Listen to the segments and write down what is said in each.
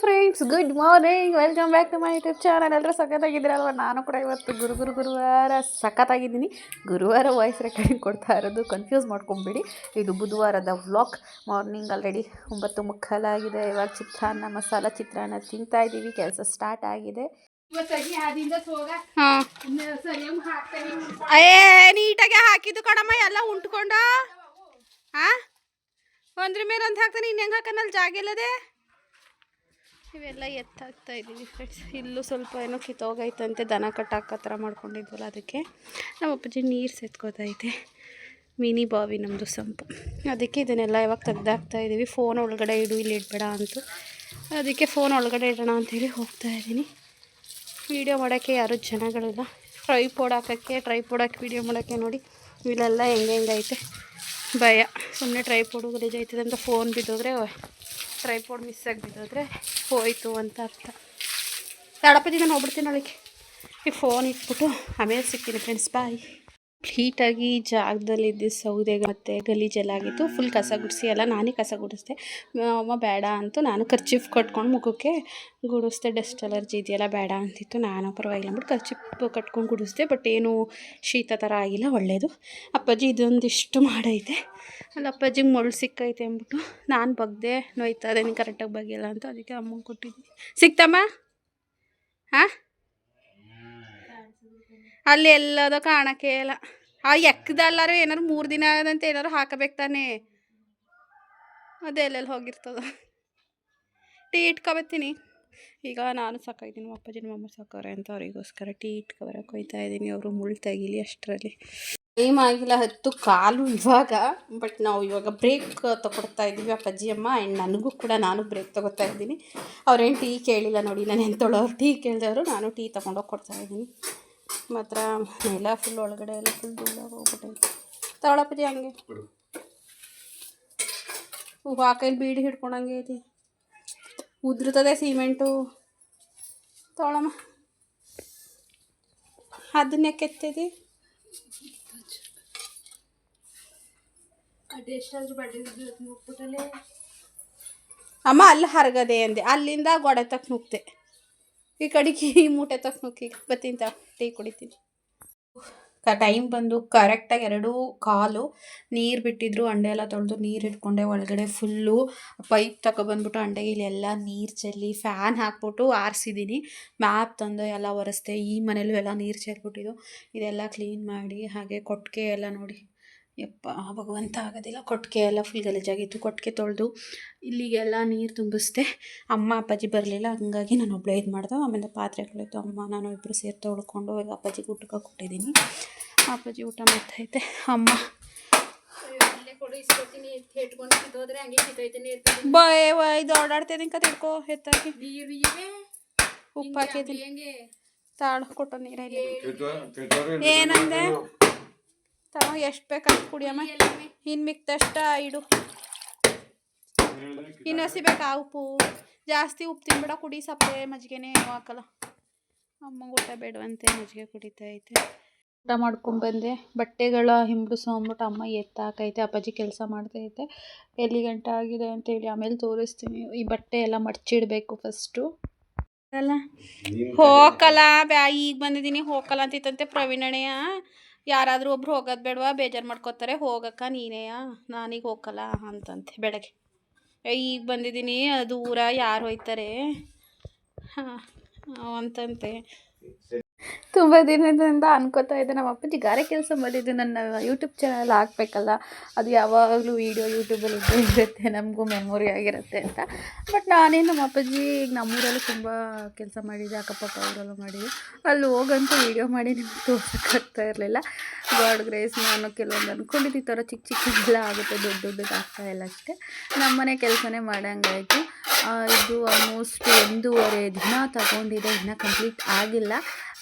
Friends good morning welcome back to my YouTube channel ಎಲ್ಲರೂ ಸಖತ್ತಾಗಿದ್ದೀರಲ್ವ? ನಾನು ಕೂಡ ಇವತ್ತು ಗುರು ಗುರು ಗುರುವಾರ ಸಖತ್ತಾಗಿದ್ದೀನಿ. ಗುರುವಾರ ವಾಯ್ಸ್ ರೆಕಾರ್ಡಿಂಗ್ ಕೊಡ್ತಾ ಇರೋದು. ಕನ್ಫ್ಯೂಸ್ ಮಾಡ್ಕೊಂಬಿಡಿ. ಇದು ಬುಧವಾರದ ವ್ಲಾಗ್ ಮಾರ್ನಿಂಗ್ ಆಲ್ರೆಡಿ ಒಂಬತ್ತು ಮುಕ್ಕಾಲಾಗಿದೆ ಇವಾಗ ಚಿತ್ರಾನ್ನ ಮಸಾಲ ಚಿತ್ರಾನ್ನ ತಿಂತಾ ಇದ್ದೀವಿ. ಕೆಲಸ ಸ್ಟಾರ್ಟ್ ಆಗಿದೆ. ನೀಟಾಗಿ ಹಾಕಿದ್ದು ಕಣಮ್ಮ. ಎಲ್ಲ ಉಂಟ್ಕೊಂಡ? ಹಾ ಒಂದ್ರ ಮೇಲೆ ಒಂದು ಹಾಕ್ತಾನೆ ಇನ್ನು ಹೆಂಗೆ ಹಾಕನಲ್ಲಿ ಜಾಗ ಇಲ್ಲದೆ? ಇವೆಲ್ಲ ಎತ್ತಾಕ್ತಾ ಇದ್ದೀವಿ ಫ್ರೆಂಡ್ಸ್ ಇಲ್ಲೂ ಸ್ವಲ್ಪ ಏನೋ ಕಿತ್ತೋಗೈತಂತೆ ದನ ಕಟ್ಟಾಕೋ ಥರ ಮಾಡ್ಕೊಂಡಿದ್ವಲ್ಲ ಅದಕ್ಕೆ. ನಮ್ಮ ಅಪ್ಪಾಜಿ ನೀರು ಸೆತ್ಕೋತೈತೆ ಮಿನಿ ಬಾವಿ ನಮ್ಮದು ಸಂಪು. ಅದಕ್ಕೆ ಇದನ್ನೆಲ್ಲ ಯಾವಾಗ ತೆಗ್ದಾಕ್ತಾ ಇದ್ದೀವಿ ಫೋನ್ ಒಳಗಡೆ ಇಡು, ಇಲ್ಲಿ ಇಡಬೇಡ ಅಂತ. ಅದಕ್ಕೆ ಫೋನ್ ಒಳಗಡೆ ಇಡೋಣ ಅಂತೇಳಿ ಹೋಗ್ತಾ ಇದ್ದೀನಿ. ವೀಡಿಯೋ ಮಾಡೋಕ್ಕೆ ಯಾರೂ ಜನಗಳಿಲ್ಲ. ಟ್ರೈ ಹಾಕೋಕ್ಕೆ ಟ್ರೈ ಹಾಕಿ ವೀಡಿಯೋ ಮಾಡೋಕ್ಕೆ ನೋಡಿ. ಇಲ್ಲೆಲ್ಲ ಹೆಂಗೆ ಹೆಂಗೈತೆ. ಭಯ. ಸುಮ್ಮನೆ ಟ್ರೈ ಪೋಡು ಗಲೀಜೈತದೆ ಅಂತ ಫೋನ್ ಬಿದ್ದೋದ್ರೆ ಟ್ರೈಪೋಡ್ ಮಿಸ್ ಆಗಿ ಹೋಯಿತು ಅಂತ ಅರ್ಥ. ತಡಪದಿ ನೋಡ್ಬಿಡ್ತೀನಿ ಅವಳಿಗೆ ಈ ಫೋನ್ ಇಟ್ಬಿಟ್ಟು ಆಮೇಲೆ ಸಿಗ್ತೀನಿ ಫ್ರೆಂಡ್ಸ್ ಬಾಯ್ ಕಂಪ್ಲೀಟಾಗಿ ಜಾಗದಲ್ಲಿದ್ದ ಸೌದೆ ಮತ್ತು ಗಲೀಜೆಲ್ಲ ಆಗಿತ್ತು. ಫುಲ್ ಕಸ ಗುಡಿಸಿ ಎಲ್ಲ ನಾನೇ ಕಸ ಗುಡಿಸ್ದೆ. ಅಮ್ಮ ಬೇಡ ಅಂತೂ ನಾನು ಖರ್ಚಿಫ್ ಕಟ್ಕೊಂಡು ಮುಖಕ್ಕೆ ಗುಡಿಸ್ದೆ. ಡಸ್ಟ್ ಅಲರ್ಜಿ ಇದೆಯಲ್ಲ ಬೇಡ ಅಂತಿತ್ತು. ನಾನು ಪರವಾಗಿಲ್ಲ ಅಂದ್ಬಿಟ್ಟು ಕರ್ಚೀಫ್ ಕಟ್ಕೊಂಡು ಗುಡಿಸ್ದೆ. ಬಟ್ ಏನು ಶೀತ ಥರ ಆಗಿಲ್ಲ ಒಳ್ಳೆಯದು ಅಪ್ಪಾಜಿ ಇದೊಂದಿಷ್ಟು ಮಾಡೈತೆ. ಅಲ್ಲಿ ಅಪ್ಪಾಜಿಗೆ ಮೊಳ್ಳು ಸಿಕ್ಕೈತೆ ಅಂದ್ಬಿಟ್ಟು ನಾನು ಬಗ್ದೆ, ನೋಯ್ತಾ ಅದೇನು ಕರೆಕ್ಟಾಗಿ ಬಗೆಯಲ್ಲ ಅಂತ ಅದಕ್ಕೆ ಅಮ್ಮಂಗೆ ಕೊಟ್ಟಿದ್ದೆ ಸಿಕ್ತಮ್ಮ? ಹಾಂ ಅಲ್ಲಿ ಎಲ್ಲದೋ ಕಾಣಕ್ಕೆ ಇಲ್ಲ. ಆ ಎಕ್ಕದಲ್ಲಾರು ಏನಾರು ಮೂರು ದಿನ ಆದಂತ ಏನಾರು ಹಾಕಬೇಕು ತಾನೇ. ಅದೆಲ್ಲೆಲ್ಲಿ ಹೋಗಿರ್ತದ. ಟೀ ಇಟ್ಕೊಬತ್ತೀನಿ. ಈಗ ನಾನು ಸಾಕಾಗಿದ್ದೀನಿ. ಅಪ್ಪಾಜಿ, ನಮ್ಮ ಅಮ್ಮ ಸಾಕವ್ರೆ ಅಂತ ಅವರಿಗೋಸ್ಕರ ಟೀ ಇಟ್ಕೊಬರಕ್ಕೆ ಹೋಯ್ತಾ ಇದ್ದೀನಿ. ಅವರು ಮುಳ್ಳು ತೆಗೀಲಿ ಅಷ್ಟರಲ್ಲಿ. ಟೈಮ್ ಆಗಿಲ್ಲ, ಹತ್ತು ಕಾಲು ಇವಾಗ. ಬಟ್ ನಾವು ಇವಾಗ ಬ್ರೇಕ್ ತಗೊಡ್ತಾ ಇದ್ದೀವಿ ಅಪ್ಪಾಜಿ, ಅಮ್ಮ. ಆ್ಯಂಡ್ ನನಗೂ ಕೂಡ ನಾನು ಬ್ರೇಕ್ ತಗೋತಾ ಇದ್ದೀನಿ. ಅವ್ರೇನು ಟೀ ಕೇಳಿಲ್ಲ ನೋಡಿ. ನಾನು ಎಂತೊಳವ್ರು ಟೀ ಕೇಳಿದವರು ನಾನು ಟೀ ತೊಗೊಂಡೋಗಿ ಕೊಡ್ತಾ ಇದ್ದೀನಿ. ಮಾತ್ರ ಎಲ್ಲ ಫುಲ್ ಒಳಗಡೆ ಎಲ್ಲ ಫುಲ್ ಧೂಳಾಗಿ ಹೋಗ್ಬಿಟ್ಟೈತೆ. ತಗೊಳಪ್ಪತಿ ಹಂಗೆ. ಹಾಕೈಲಿ ಬೀಡಿ ಹಿಡ್ಕೊಂಡಂಗೆ ಐತಿ. ಉದುರ್ತದೆ ಸಿಮೆಂಟು ತಗೊಳಮ್ಮ. ಅದನ್ನೇ ಕೆತ್ತೈತಿ ಅಮ್ಮ ಅಲ್ಲಿ ಹರಗದೆ ಅಂದೆ. ಅಲ್ಲಿಂದ ಗೊಡೆ ತಕ್ಕ ನುಗ್ತೆ ಈ ಕಡೆಗೆ ಈ ಮೂಟೆ ನುಗ್ಗಿ ಬತ್ತೀನಿ ಟೀ ಕುಡಿತೀನಿ. ಕ, ಟೈಮ್ ಬಂದು ಕರೆಕ್ಟಾಗಿ ಎರಡೂ ಕಾಲು ನೀರು ಬಿಟ್ಟಿದ್ರು, ಅಂಡೆ ಎಲ್ಲ ತೊಳೆದು ನೀರು ಇಟ್ಕೊಂಡೆ, ಒಳಗಡೆ ಫುಲ್ಲು ಪೈಪ್ ತಗೊಬಂದ್ಬಿಟ್ಟು ಅಂಡೆಗೆ ಇಲ್ಲೆಲ್ಲ ನೀರು ಚೆಲ್ಲಿ ಫ್ಯಾನ್ ಹಾಕ್ಬಿಟ್ಟು ಆರಿಸಿದ್ದೀನಿ ಮ್ಯಾಪ್ ತಂದು ಎಲ್ಲ ಒರೆಸ್ದೆ, ಈ ಮನೇಲೂ ಎಲ್ಲ ನೀರು ಚೆಲ್ಬಿಟ್ಟಿದ್ದು ಇದೆಲ್ಲ ಕ್ಲೀನ್ ಮಾಡಿ, ಹಾಗೆ ಕೊಟ್ಟಿಗೆ ಎಲ್ಲ ನೋಡಿ. ಯಪ್ಪ ಭಗವಂತ ಆಗೋದಿಲ್ಲ. ಕೊಟ್ಟಿಗೆ ಎಲ್ಲ ಫುಲ್ ಗಲೀಜಾಗಿತ್ತು ಕೊಟ್ಟಿಗೆ ತೊಳೆದು ಇಲ್ಲಿಗೆಲ್ಲ ನೀರು ತುಂಬಿಸ್ದೆ. ಅಮ್ಮ ಅಪ್ಪಾಜಿ ಬರಲಿಲ್ಲ. ಹಂಗಾಗಿ ನಾನು ಒಬ್ಬಳೇ ಇದು ಮಾಡ್ದೆ. ಆಮೇಲೆ ಪಾತ್ರೆಗಳಿತ್ತು ಅಮ್ಮ ನಾನು ಇಬ್ಬರು ಸೇರಿ ತೊಳ್ಕೊಂಡು ಈಗ ಅಪ್ಪಾಜಿಗೆ ಊಟಕ್ಕೆ ಕೊಟ್ಟಿದ್ದೀನಿ. ಅಪ್ಪಾಜಿ ಊಟ ಮಾಡ್ತೈತೆ. ಅಮ್ಮ. ಬಾಯ್ ಇದು ಓಡಾಡ್ತಿದ್ದೀನಿ ಕತೆ ಹಿಡ್ಕೋ ಎತ್ತಾಕಿ. ಉಪ್ಪು ಹಾಕಿದ್ದೀನಿ. ತಾಳು ಕೊಟ್ಟು ನೀರಲ್ಲಿ ಏನಂದೆ? ತಗೋ ಎಷ್ಟು ಬೇಕಂತ ಕುಡಿಯಮ್ಮ ಇನ್ನು ಮಿಕ್ತಷ್ಟ ಇಡು. ಇನ್ನು ಹಸಿಬೇಕಾ ಉಪ್ಪು? ಜಾಸ್ತಿ ಉಪ್ಪು ತಿನ್ಬೇಡ ಕುಡಿ ಸಪ್ಪೆ ಮಜ್ಜಿಗೆನೇ ಹಾಕಲ್ಲ. ಅಮ್ಮಂಗೆ ಊಟ ಬೇಡವಂತೆ ಮಜ್ಜಿಗೆ ಕುಡಿತಾ ಐತೆ. ಊಟ ಮಾಡ್ಕೊಂಡ್ಬಂದೆ ಬಟ್ಟೆಗಳ ಹಿಂಬಡಿಸೋ ಅಂದ್ಬಿಟ್ಟು ಅಮ್ಮ ಎತ್ತಾಕೈತೆ ಅಪ್ಪಾಜಿ ಕೆಲಸ ಮಾಡ್ತೈತೆ ಎಲ್ಲಿ ಗಂಟೆ ಆಗಿದೆ ಅಂತೇಳಿ ಆಮೇಲೆ ತೋರಿಸ್ತೀನಿ. ಈ ಬಟ್ಟೆ ಎಲ್ಲ ಮಡ್ಚಿಡಬೇಕು ಫಸ್ಟು. ಅಲ್ಲ ಹೋಗಲ್ಲ ಬ್ಯಾ ಈಗ ಬಂದಿದ್ದೀನಿ ಹೋಗಲ್ಲ ಅಂತಿತ್ತಂತೆ ಪ್ರವೀಣಣೆಯ ಯಾರಾದರೂ ಒಬ್ರು ಹೋಗೋದು ಬೇಡವಾ? ಬೇಜಾರು ಮಾಡ್ಕೋತಾರೆ. ಹೋಗಕ್ಕ ನೀನೇಯ? ನಾನೀಗ ಹೋಗಲ್ಲ ಅಂತಂತೆ ಬೆಳಗ್ಗೆ. ಈಗ ಬಂದಿದ್ದೀನಿ. ದೂರ ಯಾರು ಹೋಯ್ತಾರೆ? ಹಾಂ, ಅಂತಂತೆ. ತುಂಬ ದಿನದಿಂದ ಅನ್ಕೋತಾ ಇದ್ದೆ. ನಮ್ಮ ಅಪ್ಪಾಜಿ ಗಾರೆ ಕೆಲಸ ಮಾಡಿದ್ದು ನನ್ನ ಯೂಟ್ಯೂಬ್ ಚಾನಲ್ ಹಾಕ್ಬೇಕಲ್ಲ. ಅದು ಯಾವಾಗಲೂ ವೀಡಿಯೋ ಯೂಟ್ಯೂಬಲ್ಲಿ ಇದ್ದೇ ಇರುತ್ತೆ. ನಮಗೂ ಮೆಮೊರಿ ಆಗಿರುತ್ತೆ ಅಂತ. ಬಟ್ ನಾನೇ ನಮ್ಮ ಅಪ್ಪಾಜಿ, ಈಗ ನಮ್ಮೂರಲ್ಲೂ ತುಂಬ ಕೆಲಸ ಮಾಡಿದ್ದೆ. ಅಕ್ಕಪಕ್ಕ ಊರಲ್ಲೂ ಮಾಡಿದ್ದೆ. ಅಲ್ಲಿ ಹೋಗಂತೂ ವೀಡಿಯೋ ಮಾಡಿ ನಿಮ್ಗೆ ತೋರ್ಸೋಕ್ಕಾಗ್ತಾ ಇರಲಿಲ್ಲ. ಗಾಡ್ ಗ್ರೇಸ್ ನಾನು ಕೆಲವೊಂದು ಅಂದ್ಕೊಂಡಿದ್ದು ಈ ಥರ ಚಿಕ್ಕ ಚಿಕ್ಕದೆಲ್ಲ ಆಗುತ್ತೆ. ದೊಡ್ಡ ದೊಡ್ಡದು ಆಗ್ತಾ ಇಲ್ಲ ಅಷ್ಟೇ. ನಮ್ಮನೆ ಕೆಲಸನೇ ಮಾಡಂಗಾಯಿತು ಇದು ಆಲ್ಮೋಸ್ಟ್ ಒಂದೂವರೆ ದಿನ ತಗೊಂಡಿದೆ. ಇನ್ನೂ ಕಂಪ್ಲೀಟ್ ಆಗಿಲ್ಲ.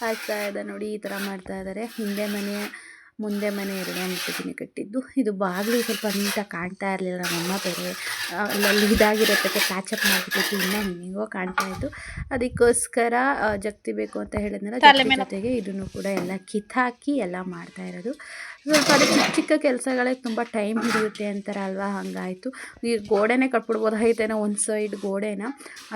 ಆಗ್ತಾ ಇದೆ ನೋಡಿ ಈ ಥರ ಮಾಡ್ತಾ ಇದ್ದಾರೆ ಹಿಂದೆ ಮನೆ ಮುಂದೆ ಮನೆ ಎರಡು ಮುಟ್ಟಿದ್ದೀನಿ ಕಟ್ಟಿದ್ದು. ಇದು ಬಾಗಿಲು ಸ್ವಲ್ಪ ನೀಟಾಗಿ ಕಾಣ್ತಾ ಇರಲಿಲ್ಲ ನಮ್ಮಮ್ಮ ಬೇರೆ. ಅಲ್ಲಿ ಅಲ್ಲಲ್ಲಿ ಇದಾಗಿರೋದಕ್ಕೆ ಪ್ಯಾಚಪ್ ಮಾಡಿಬಿಟ್ಟು ಇನ್ನೂ ಹಿಂಗೋ ಕಾಣ್ತಾ ಇತ್ತು. ಅದಕ್ಕೋಸ್ಕರ ಜಗ್ತಿ ಬೇಕು ಅಂತ ಹೇಳಿದ್ನಲ್ಲ ಮೇಲೆ- ಜೊತೆಗೆ ಇದನ್ನು ಕೂಡ ಎಲ್ಲ ಕಿತ್ತಾಕಿ ಎಲ್ಲ ಮಾಡ್ತಾ ಇರೋದು. ಸ್ವಲ್ಪ ಅದು ಚಿಕ್ಕ ಚಿಕ್ಕ ಕೆಲಸಗಳೇ ತುಂಬ ಟೈಮ್ ಹಿಡಿಯುತ್ತೆ ಅಂತಾರೆ ಅಲ್ವಾ? ಹಂಗಾಯಿತು. ಈ ಗೋಡೆನೇ ಕಟ್ಬಿಡ್ಬೋದಾಗಿತ್ತೇನೋ ಒಂದು ಸೈಡ್ ಗೋಡೆನ.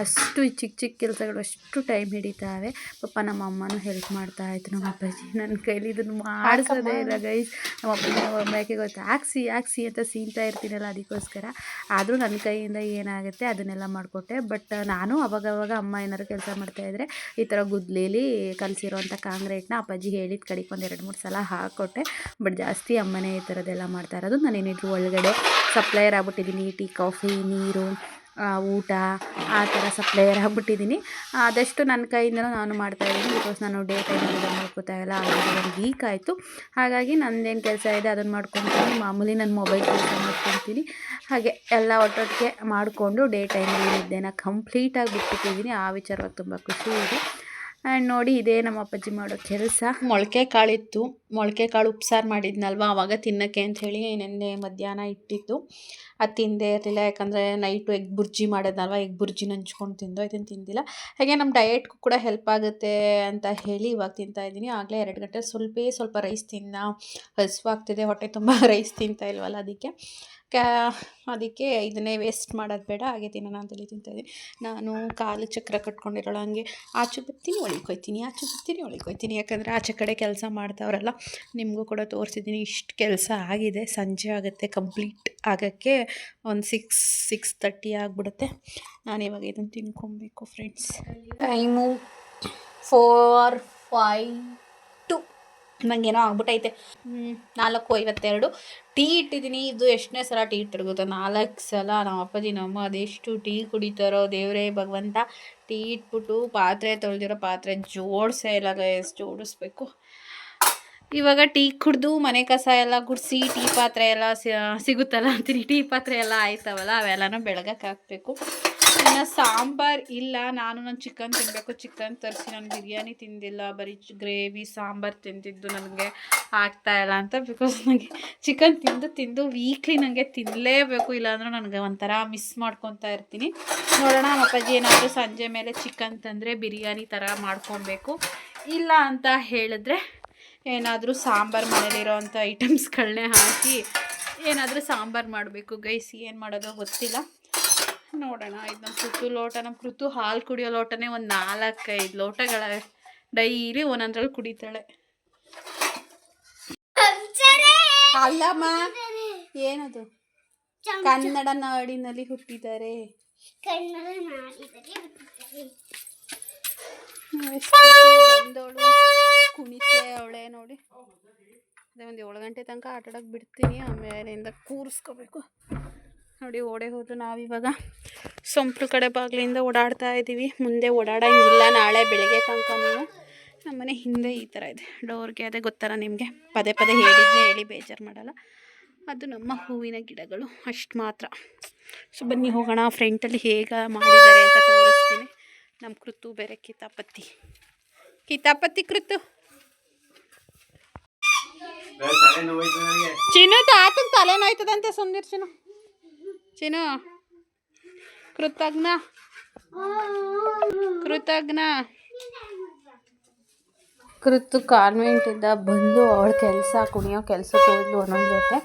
ಅಷ್ಟು ಈ ಚಿಕ್ಕ ಚಿಕ್ಕ ಕೆಲಸಗಳು ಅಷ್ಟು ಟೈಮ್ ಹಿಡಿತಾವೆ. ಪಾಪ ನಮ್ಮ ಅಮ್ಮನೂ ಹೆಲ್ಪ್ ಮಾಡ್ತಾ ಇತ್ತು ನಮ್ಮ ಅಪ್ಪಾಜಿ ನನ್ನ ಕೈಲಿ ಇದನ್ನು ಮಾಡಿಸೋದೇ ಇಲ್ಲ ಗೈಸ್ ನಮ್ಮ ಅಪ್ಪ ಮೈಕೆ ಗೊತ್ತು? ಹಾಕ್ಸಿ ಹಾಕ್ಸಿ ಅಂತ ಸೀನ್ತಾ ಇರ್ತೀನಲ್ಲ ಅದಕ್ಕೋಸ್ಕರ. ಆದರೂ ನನ್ನ ಕೈಯಿಂದ ಏನಾಗುತ್ತೆ ಅದನ್ನೆಲ್ಲ ಮಾಡಿಕೊಟ್ಟೆ. ಬಟ್ ನಾನು ಅವಾಗವಾಗ ಅಮ್ಮ ಏನಾದ್ರು ಕೆಲಸ ಮಾಡ್ತಾಯಿದ್ರೆ ಈ ಥರ ಗುದ್ಲೇಲಿ ಕಲಸಿರೋಂಥ ಕಾಂಗ್ರೇಟ್ನ ಅಪ್ಪಾಜಿ ಹೇಳಿದ ಕಡೆಗೆ ಒಂದು ಎರಡು ಮೂರು ಸಲ ಹಾಕ್ಕೊಟ್ಟೆ ಬಟ್ ಜಾಸ್ತಿ ಅಮ್ಮನೇ ಈ ಥರದ್ದೆಲ್ಲ ಮಾಡ್ತಾ ಇರೋದು. ನಾನೇನಿದ್ರು ಒಳಗಡೆ ಸಪ್ಲೈಯರ್ ಆಗ್ಬಿಟ್ಟಿದ್ದೀನಿ. ಟೀ ಕಾಫಿ ನೀರು ಊಟ, ಆ ಥರ ಸಪ್ಲೈಯರ್ ಆಗ್ಬಿಟ್ಟಿದ್ದೀನಿ. ಆದಷ್ಟು ನನ್ನ ಕೈಯಿಂದನೂ ನಾನು ಮಾಡ್ತಾಯಿದ್ದೀನಿ ಬಿಕಾಸ್ ನಾನು ಡೇ ಟೈಮಲ್ಲಿ ನೋಡ್ಕೋತಾ ಇಲ್ಲ. ಒಂದು ವೀಕ್ ಆಯಿತು. ಹಾಗಾಗಿ ನಂದೇನು ಕೆಲಸ ಇದೆ ಅದನ್ನು ಮಾಡ್ಕೊತೀನಿ. ಮಾಮೂಲಿ ನನ್ನ ಮೊಬೈಲ್ ಕೆಲಸ ಮಾಡ್ಕೊತೀನಿ. ಹಾಗೆ ಎಲ್ಲ ಒಟ್ಟೊಟ್ಟಿಗೆ ಮಾಡಿಕೊಂಡು ಡೇ ಟೈಮಲ್ಲಿ ನಿದ್ದೆನ ಕಂಪ್ಲೀಟಾಗಿ ಬಿಟ್ಬಿಟ್ಟಿದ್ದೀನಿ ಆ ವಿಚಾರವಾಗಿ ತುಂಬ ಖುಷಿ ಇದೆ. ಆ್ಯಂಡ್ ನೋಡಿ ಇದೇ ನಮ್ಮ ಅಪ್ಪಾಜಿ ಮಾಡೋ ಕೆಲಸ. ಮೊಳಕೆ ಕಾಳಿತ್ತು ಮೊಳಕೆ ಕಾಳು ಉಪ್ಸಾರು ಮಾಡಿದ್ನಲ್ವ? ಅವಾಗ ತಿನ್ನೋಕ್ಕೆ ಅಂಥೇಳಿ ನೆನ್ನೆ ಮಧ್ಯಾಹ್ನ ಇಟ್ಟಿದ್ದು. ಅದು ತಿಂದೇ ಇರಲಿಲ್ಲ. ಯಾಕಂದರೆ ನೈಟು ಎಗ್ ಬುರ್ಜಿ ಮಾಡೋದಲ್ವ ಎಗ್ ಬುರ್ಜಿ ನಂಚ್ಕೊಂಡು ತಿಂದು, ಇದನ್ನು ತಿಂದಿಲ್ಲ. ಹಾಗೆ ನಮ್ಮ ಡಯೆಟ್ಗೂ ಕೂಡ ಹೆಲ್ಪ್ ಆಗುತ್ತೆ ಅಂತ ಹೇಳಿ ಇವಾಗ ತಿಂತಾ ಇದ್ದೀನಿ. ಆಗಲೇ ಎರಡು ಗಂಟೆ ಸ್ವಲ್ಪ ಸ್ವಲ್ಪ ರೈಸ್ ತಿನ್ನ. ಹಸುವಾಗ್ತಿದೆ. ಹೊಟ್ಟೆ ತುಂಬ ರೈಸ್ ತಿಂತಾ ಇಲ್ವಲ್ಲ ಅದಕ್ಕೆ. ಕ್ಯಾ ಅದಕ್ಕೆ ಇದನ್ನೇ ವೇಸ್ಟ್ ಮಾಡೋದು ಬೇಡ, ಹಾಗೆ ತಿನ್ನೋಣ ಅಂತೇಳಿ ತಿಂತಾಯಿದ್ದೀನಿ. ನಾನು ಕಾಲು ಚಕ್ರ ಕಟ್ಕೊಂಡಿರೋಳು, ಹಂಗೆ ಆಚೆ ಬರ್ತೀನಿ ಒಳಗೆ ಹೋಯ್ತೀನಿ ಆಚೆ ಬರ್ತೀನಿ ಒಳಗೆ ಹೋಯ್ತೀನಿ ಯಾಕಂದರೆ ಆಚೆ ಕಡೆ ಕೆಲಸ ಮಾಡ್ತಾವ್ರಲ್ಲ, ನಿಮಗೂ ಕೂಡ ತೋರಿಸಿದ್ದೀನಿ, ಇಷ್ಟು ಕೆಲಸ ಆಗಿದೆ, ಸಂಜೆ ಆಗುತ್ತೆ ಕಂಪ್ಲೀಟ್ ಆಗೋಕ್ಕೆ ಒಂದು ಸಿಕ್ಸ್ ಸಿಕ್ಸ್ ತರ್ಟಿ ಆಗಿಬಿಡುತ್ತೆ. ನಾನು ಇವಾಗ ಇದನ್ನು ತಿನ್ಕೊಬೇಕು friends time four five two ನನಗೇನೋ ಆಗ್ಬಿಟ್ಟೈತೆ. ನಾಲ್ಕು ಐವತ್ತೆರಡು. ಟೀ ಇಟ್ಟಿದ್ದೀನಿ. ಇದು ಎಷ್ಟನೇ ಸಲ ಟೀ ಇಟ್ಟಿರು ನಾಲ್ಕು ಸಲ ನಮ್ಮ ಅಪ್ಪಾಜಿ ನಮ್ಮ ಅದೆಷ್ಟು ಟೀ ಕುಡಿತಾರೋ ದೇವರೇ ಭಗವಂತ. ಟೀ ಇಟ್ಬಿಟ್ಟು ಪಾತ್ರೆ ತೊಳೆದಿರೋ ಪಾತ್ರೆ ಜೋಡಿಸೇ ಇಲ್ಲ ಗೈಸ್ ಜೋಡಿಸ್ಬೇಕು. ಇವಾಗ ಟೀ ಕುಡಿದು ಮನೆ ಕಸ ಎಲ್ಲ ಗುಡಿಸಿ ಟೀ ಪಾತ್ರೆ ಎಲ್ಲ ಸಿಗುತ್ತಲ್ಲ ಅಂತೀನಿ. ಟೀ ಪಾತ್ರೆ ಎಲ್ಲ ಆಯ್ತವಲ್ಲ, ಅವೆಲ್ಲನೂ ಬೆಳಗಕ್ಕೆ ಹಾಕಬೇಕು. ಇನ್ನು ಸಾಂಬಾರ್ ಇಲ್ಲ, ನಾನು ನನ್ನ ಚಿಕನ್ ತಿನ್ನಬೇಕು ಚಿಕನ್ ತರಿಸಿ, ನಾನು ಬಿರಿಯಾನಿ ತಿಂದಿಲ್ಲ, ಬರೀ ಗ್ರೇವಿ ಸಾಂಬಾರು ತಿಂದಿದ್ದು ನನಗೆ ಆಗ್ತಾ ಇಲ್ಲ ಅಂತ ಬಿಕಾಸ್ ನನಗೆ ಚಿಕನ್ ತಿಂದು ತಿಂದು ವೀಕ್ಲಿ ನನಗೆ ತಿನ್ನಲೇಬೇಕು ಇಲ್ಲಾಂದ್ರೆ ನನಗೆ ಒಂಥರ ಮಿಸ್ ಮಾಡ್ಕೊತಾ ಇರ್ತೀನಿ. ನೋಡೋಣ ಅಪ್ಪಾಜಿ ಏನಾದರೂ ಸಂಜೆ ಮೇಲೆ ಚಿಕನ್ ತಂದರೆ ಬಿರಿಯಾನಿ ಥರ ಮಾಡ್ಕೊಬೇಕು. ಇಲ್ಲ ಅಂತ ಹೇಳಿದ್ರೆ ಏನಾದರೂ ಸಾಂಬಾರು ಮನೇಲಿರೋವಂಥ ಐಟಮ್ಸ್ಗಳನ್ನೇ ಹಾಕಿ ಏನಾದರೂ ಸಾಂಬಾರು ಮಾಡಬೇಕು. ಗೈಸಿ, ಏನು ಮಾಡೋದೋ ಗೊತ್ತಿಲ್ಲ. ನೋಡೋಣ. ಇದು ನಮ್ಮ ಕೃತು ಲೋಟ ನಮ್ಮ ಕೃತು ಹಾಲು ಕುಡಿಯೋ ಲೋಟನೇ ಒಂದು ನಾಲ್ಕೈದು ಲೋಟಗಳ ಡೈಲಿ ಒಂದೊಂದ್ರಲ್ಲಿ ಕುಡಿತಾಳೆ. ಅಲ್ಲಮ್ಮ ಏನದು? ಕನ್ನಡ ನಾಡಿನಲ್ಲಿ ಹುಟ್ಟಿದ್ದಾರೆ ಕುಣಿತೆ ಅವಳೆ ನೋಡಿ. ಅದೇ ಒಂದು ಏಳು ಗಂಟೆ ತನಕ ಆಟ ಆಡೋಕೆ ಬಿಡ್ತೀನಿ ಆಮೇಲೆ ಕೂರಿಸ್ಕೋಬೇಕು. ನೋಡಿ ಓಡೆ ಹೋದ್ರು ನಾವಿವಾಗ. ಸೊಂಪ್ಲು ಕಡೆ ಬಾಗಿಲಿಂದ ಓಡಾಡ್ತಾ ಇದ್ದೀವಿ ಮುಂದೆ ಓಡಾಡೋಂಗಿಲ್ಲ. ನಾಳೆ ಬೆಳಗ್ಗೆ ತನಕ ನೀವು. ನಮ್ಮನೆ ಹಿಂದೆ ಈ ಥರ ಇದೆ. ಡೋರ್ಗೆ ಅದೇ ಗೊತ್ತಲ್ಲ ನಿಮಗೆ. ಪದೇ ಪದೇ ಹೇಳಿದ್ನೇ ಹೇಳಿ ಬೇಜಾರು ಮಾಡಲ್ಲ. ಅದು ನಮ್ಮ ಹೂವಿನ ಗಿಡಗಳು. ಅಷ್ಟು ಮಾತ್ರ. ಸೊ ಬನ್ನಿ ಹೋಗೋಣ. ಫ್ರೆಂಟಲ್ಲಿ ಹೇಗೆ ಮಾಡಿದ್ದಾರೆ ಅಂತ ತೋರಿಸ್ತೀನಿ. ನಮ್ಮ ಕೃತು ಬೇರೆ ಕಿತಾಪತಿ. ಕಿತಾಪತಿ ಕೃತು. ಚಿನ್ನ ತಾತನ ತಲೆನೋಯ್ತದಂತೆ ಸುಂದಿರ್ ಚಿನ್ನು. ಚಿನ್ನು ಕೃತಜ್ಞ. ಕೃತಜ್ಞ. ಕೃತು ಕಾನ್ವೆಂಟಿಂದ ಬಂದು ಅವಳ ಕೆಲಸ ಕುಣಿಯೋ ಕೆಲಸ ಹೋದ್ಲು ಅನ್ನೋದ್ರ ಜೊತೆ.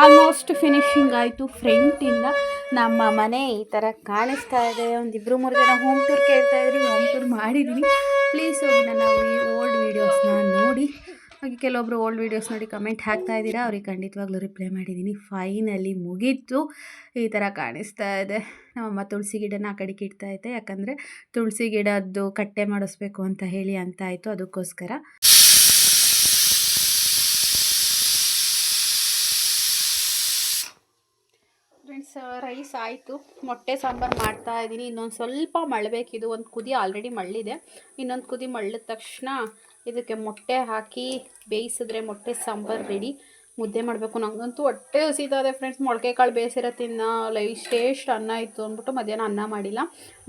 ಆಲ್ಮೋಸ್ಟ್ ಫಿನಿಶಿಂಗ್ ಆಯಿತು. ಫ್ರೆಂಟಿಂದ ನಮ್ಮ ಮನೆ ಈ ಥರ ಕಾಣಿಸ್ತಾ ಇದೆ. ಒಂದಿಬ್ಬರು ಮೂರು ಜನ ಹೋಮ್ ಟೂರ್ ಕೇಳ್ತಾ ಇದ್ರಿ ಹೋಮ್ ಟೂರ್ ಮಾಡಿದ್ದೀನಿ ಪ್ಲೀಸ್ ಹೋಗಿ ನನ್ನ ಈ ಓಲ್ಡ್ ವೀಡಿಯೋಸ್ನ ನೋಡಿ. ಹಾಗೆ ಕೆಲವೊಬ್ಬರು ಓಲ್ಡ್ ವೀಡಿಯೋಸ್ ನೋಡಿ ಕಮೆಂಟ್ ಹಾಕ್ತಾ ಇದ್ದೀರಾ, ಅವ್ರಿಗೆ ಖಂಡಿತವಾಗ್ಲೂ ರಿಪ್ಲೈ ಮಾಡಿದ್ದೀನಿ. ಫೈನಲಿ ಮುಗೀತು. ಈ ಥರ ಕಾಣಿಸ್ತಾ ಇದೆ. ನಮ್ಮಮ್ಮ ತುಳಸಿ ಗಿಡನ ಆ ಕಡೆಗೆ ಇಡ್ತಾ ಐತೆ ಯಾಕಂದರೆ ತುಳಸಿ ಗಿಡದ್ದು ಕಟ್ಟೆ ಮಾಡಿಸ್ಬೇಕು ಅಂತ ಹೇಳಿ ಅಂತ ಆಯಿತು ಅದಕ್ಕೋಸ್ಕರ ಫ್ರೆಂಡ್ಸ್ ರೈಸ್ ಆಯಿತು. ಮೊಟ್ಟೆ ಸಾಂಬಾರು ಮಾಡ್ತಾ ಇದ್ದೀನಿ. ಇನ್ನೊಂದು ಸ್ವಲ್ಪ ಮಳಬೇಕಿದು. ಒಂದು ಕುದಿ ಆಲ್ರೆಡಿ ಮಳ್ಳಿದೆ. ಇನ್ನೊಂದು ಕುದಿ ಮಳ್ಳಿದ ತಕ್ಷಣ ಇದಕ್ಕೆ ಮೊಟ್ಟೆ ಹಾಕಿ ಬೇಯಿಸಿದ್ರೆ ಮೊಟ್ಟೆ ಸಾಂಬಾರು ರೆಡಿ ಮುದ್ದೆ ಮಾಡಬೇಕು. ನನಗಂತೂ ಹೊಟ್ಟೆ ಹಸಿತಾ ಇದೆ ಫ್ರೆಂಡ್ಸ್ ಮೊಳಕೆ ಕಾಳು ಬೇಯಿಸಿರೋ ಲೈ ಇಷ್ಟೇಷ್ಟು ಅನ್ನ ಇತ್ತು ಅಂದ್ಬಿಟ್ಟು ಮಧ್ಯಾಹ್ನ ಅನ್ನ ಮಾಡಿಲ್ಲ.